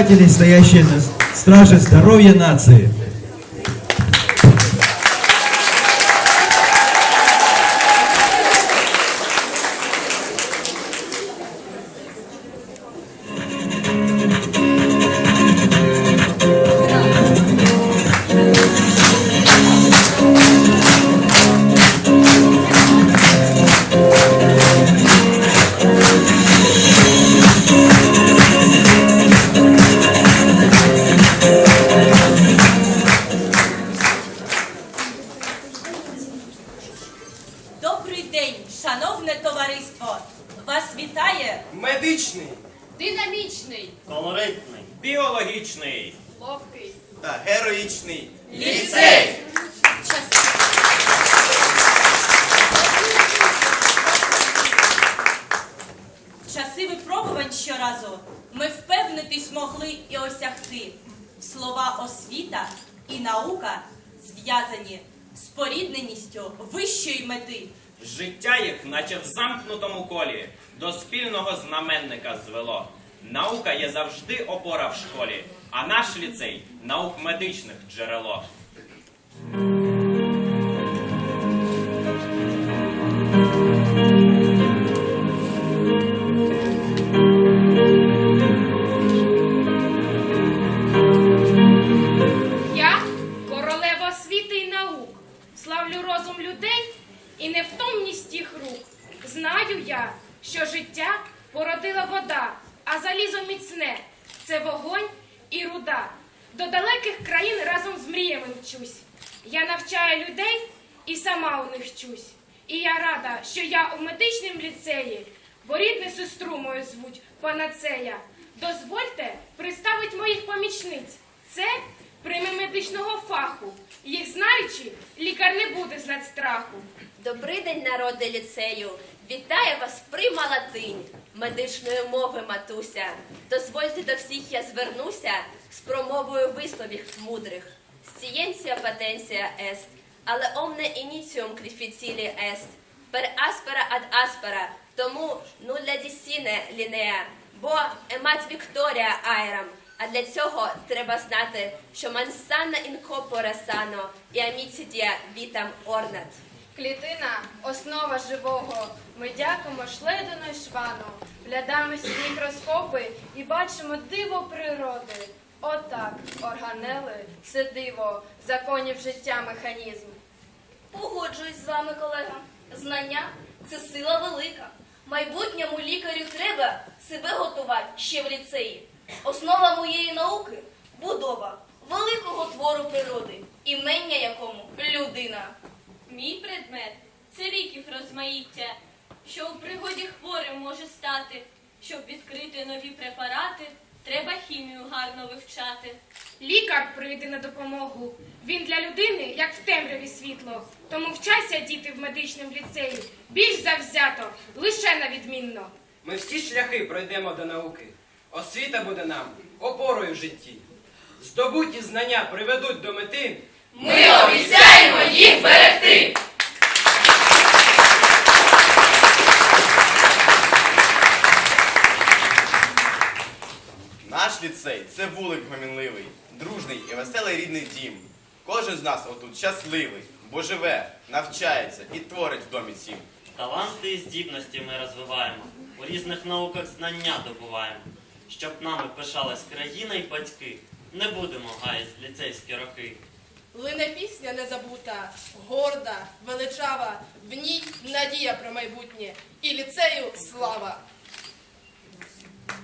Стоящие на страже здоровья нации. День, шановне товариство! Вас вітає Медичний Динамічний, колоритний, біологічний ловкий. та героїчний ліцей! Часи випробувань щоразу ми впевнитись могли і осягти. Слова освіта і наука зв'язані спорідненістю вищої мети. Життя їх, наче в замкнутому колі, до спільного знаменника звело. Наука є завжди опора в школі, а наш ліцей наук медичних джерело. Невтомність їх рук. Знаю я, що життя породила вода, а залізо міцне це вогонь і руда. До далеких країн разом з мріями мчусь. Я навчаю людей і сама у них вчусь. І я рада, що я у медичному ліцеї, бо рідну сестру мою звуть Панацея. Дозвольте представить моїх помічниць. Це прийми медичного фаху. Їх знаючи, лікар не буде знати страху. Добрий день, народи ліцею! Вітаю вас, прима латинь, медичної мови матуся. Дозвольте до всіх я звернуся з промовою висловів мудрих. Сцієнція патенція ест, але омне ініціум кріфіцілі ест, per aspera ad aspera, тому нуля дісіне лінеа, бо емат вікторія айрам. А для цього треба знати, що мансана інкопора сано і аміцідія вітам орнат. Клітина основа живого. Ми дякуємо шлейдену і швану. Глядамось в мікроскопи і бачимо диво природи. Отак, органели це диво, законів життя механізм. Погоджуюсь з вами, колега. Знання це сила велика. Майбутньому лікарю треба себе готувати ще в ліцеї. Основа моєї науки будова великого твору природи, імення якому людина. Мій предмет це ліків розмаїття, що у пригоді хворим може стати. Щоб відкрити нові препарати, треба хімію гарно вивчати. Лікар прийде на допомогу. Він для людини, як в темряві світло. Тому вчаться діти в медичному ліцеї більш завзято, лише на відмінно. Ми всі шляхи пройдемо до науки. Освіта буде нам опорою в житті. Здобуті знання приведуть до мети. Ми обіцяємо їх берегти. Наш ліцей це вулик гомінливий, дружний і веселий рідний дім. Кожен з нас отут щасливий, бо живе, навчається і творить в домі сім. таланти і здібності ми розвиваємо, у різних науках знання добуваємо. Щоб нами пишалась країна і батьки, не будемо гаяти ліцейські роки. Лине пісня незабута, горда, величава, в ній надія про майбутнє і ліцею слава.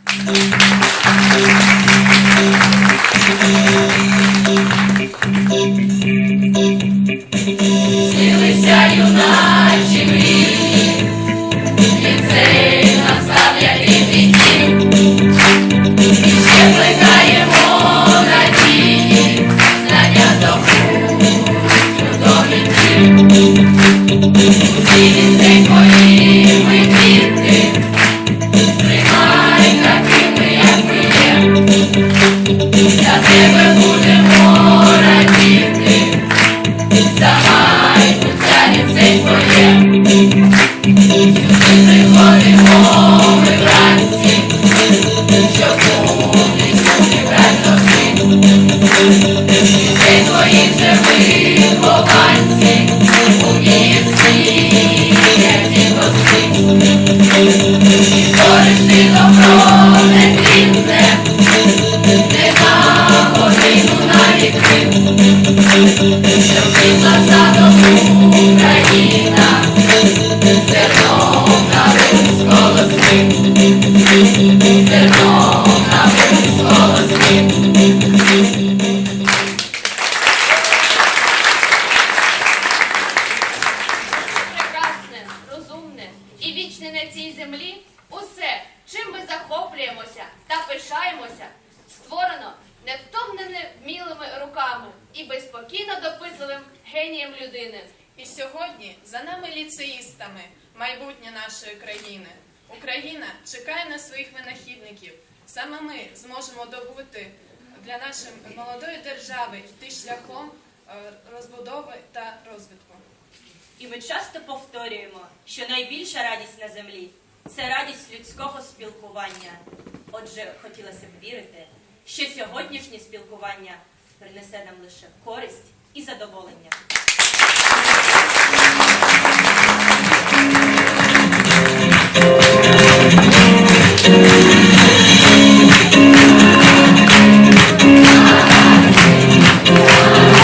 Thank у Yeah. Створено невтомними вмілими руками і безпокійно допитливим генієм людини. І сьогодні за нами ліцеїстами майбутнє нашої країни. Україна чекає на своїх винахідників. Саме ми зможемо добути для нашої молодої держави йти шляхом е, розбудови та розвитку. І ми часто повторюємо, що найбільша радість на землі це радість людського спілкування. Отже, хотілося б вірити, що сьогоднішнє спілкування принесе нам лише користь і задоволення.